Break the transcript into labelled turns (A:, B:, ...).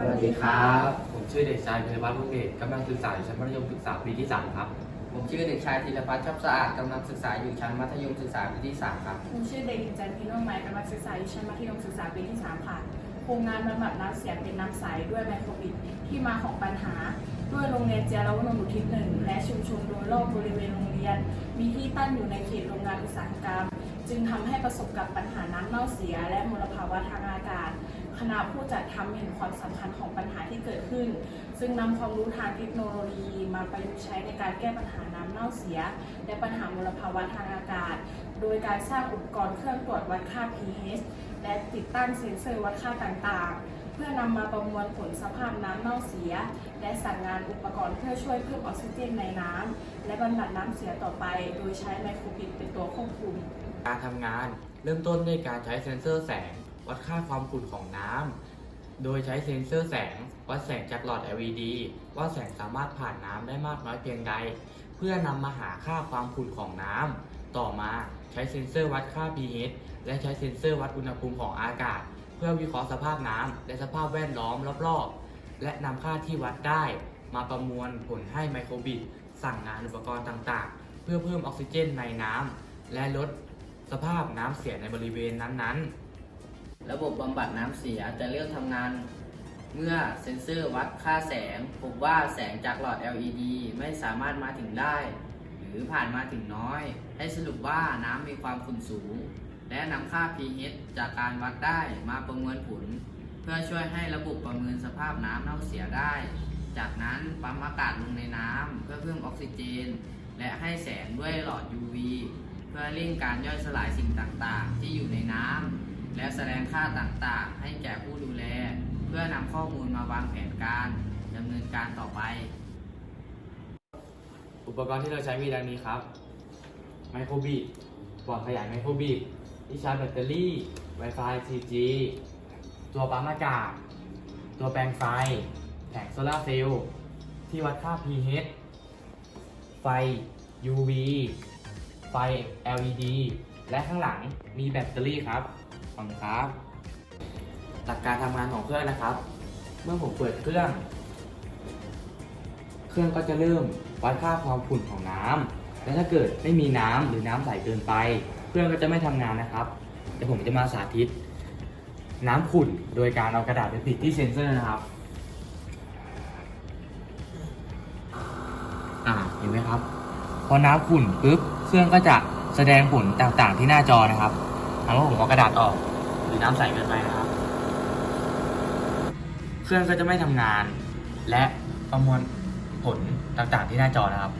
A: สวัสดีครับ
B: ผมชื่อเด็กชายพิรวัตรลุงเดชกำลังศึกษาอยู่ชั้นมัธยมศึกษาปีที่ 3 ครับ
A: ผมชื่อเด็กชายธีรพัฒน์ชอบสะอาดกำลังศึกษาอยู่ชั้นมัธยมศึกษาปีที่ 3 ครับ
C: ผมชื่อเด็กหญิงจันทร์พิโนไม้กำลังศึกษาอยู่ชั้นมัธยมศึกษาปีที่ 3 ค่ะ โครงงานบำบัดน้ำเสียเป็นน้ำใสด้วยไมโครบิดที่มาของปัญหา ด้วยโรงเรียนเจียรวนนท์อุทิศหนึ่งและชุมชนโดยรอบบริเวณโรงเรียน มีที่ตั้งอยู่ในเขตโรงงานอุตสาหกรรม จึงทำให้ประสบกับปัญหาน้ำเน่าเสีย และมลภาวะทางอากาศ คณะผู้จัดทำเห็นความสำคัญของปัญหาที่เกิดขึ้น ซึ่งนำความรู้ทางเทคโนโลยีมาประยุกต์ใช้ในการแก้ปัญหาน้ำเน่าเสีย และปัญหามลภาวะทางอากาศ โดยการสร้างอุปกรณ์เครื่องตรวจวัดค่า pH และติดตั้งเซ็นเซอร์วัดค่าต่างๆ เพื่อนำมาประมวลผลสภาพน้ำเน่าเสีย และสั่งงานอุปกรณ์เพื่อช่วยเพิ่มออกซิเจนในน้ำและบำบัดน้ำเสียต่อไป โดยใช้ไมโครบิดเป็นตัวควบคุม
B: การทำงานเริ่มต้นด้วยการใช้เซ็นเซอร์แสง วัดค่าความขุ่นของน้ำ โดยใช้เซ็นเซอร์แสง วัดแสงจากหลอด LED ว่าแสงสามารถผ่านน้ำได้มากน้อยเพียงใด เพื่อนำมาหาค่าความขุ่นของน้ำ ต่อมาใช้เซ็นเซอร์วัดค่า pH และใช้เซ็นเซอร์วัดอุณหภูมิของอากาศ เพื่อวิเคราะห์สภาพน้ำและสภาพแวดล้อมรอบๆ และนำค่าที่วัดได้ มาประมวลผลให้ไมโครบิดสั่งงานอุปกรณ์ต่างๆ เพื่อเพิ่มออกซิเจนในน้ำและลดสภาพน้ำเสียในบริเวณนั้นๆ
A: ระบบบำบัดน้ำเสียจะเริ่มทำงาน เมื่อเซ็นเซอร์วัดค่าแสง พบว่าแสงจากหลอด LED ไม่สามารถมาถึงได้ หรือผ่านมาถึงน้อย ให้สรุปว่าน้ำมีความขุ่นสูง และนำค่า pH จากการวัดได้มาประเมวลผล เพื่อช่วยให้ระบบประเมินสภาพน้ำเน่าเสียได้ จากนั้นปั๊มอากาศลงในน้ำเพื่อเพิ่มออกซิเจน และให้แสงด้วยหลอด UV เพื่อเร่งการย่อยสลายสิ่งต่างๆ ที่อยู่ในน้ำ และแสดงค่าต่างๆ ให้แก่ผู้ดูแล เพื่อนำข้อมูลมาวางแผนการดำเนินการต่อไป
B: อุปกรณ์ที่เราใช้มีดังนี้ครับไมโครบิดบอร์ดขยายไมโครบิดที่ชาร์จแบตเตอรี่ Wi-Fi 4G ตัวปั๊มอากาศ ตัวแปลงไฟ แผงโซลาร์เซลล์ที่วัดค่า pH ไฟ UV ไฟ LED และข้างหลังมีแบตเตอรี่ครับ ขอบคุณครับ หลักการทำงานของเครื่องนะครับ เมื่อผมเปิดเครื่อง เครื่องก็จะเริ่มวัดค่าความขุ่นของน้ำและถ้าเกิดไม่มีน้ำหรือน้ำใสเกินไป เครื่องก็จะไม่ทำงานนะครับเดี๋ยวผมจะมาสาธิต น้ำขุ่นโดยการเอากระดาษไปปิดที่เซ็นเซอร์นะครับอ่าเห็นไหมครับ พอน้ำขุ่นปุ๊บเครื่องก็จะแสดงผลต่างๆที่หน้าจอนะครับ ถามว่าผมเอากระดาษออก หรือน้ำใสเกินไปนะครับ เครื่องก็จะไม่ทำงาน และประมวลผลต่างๆที่หน้าจอนะครับ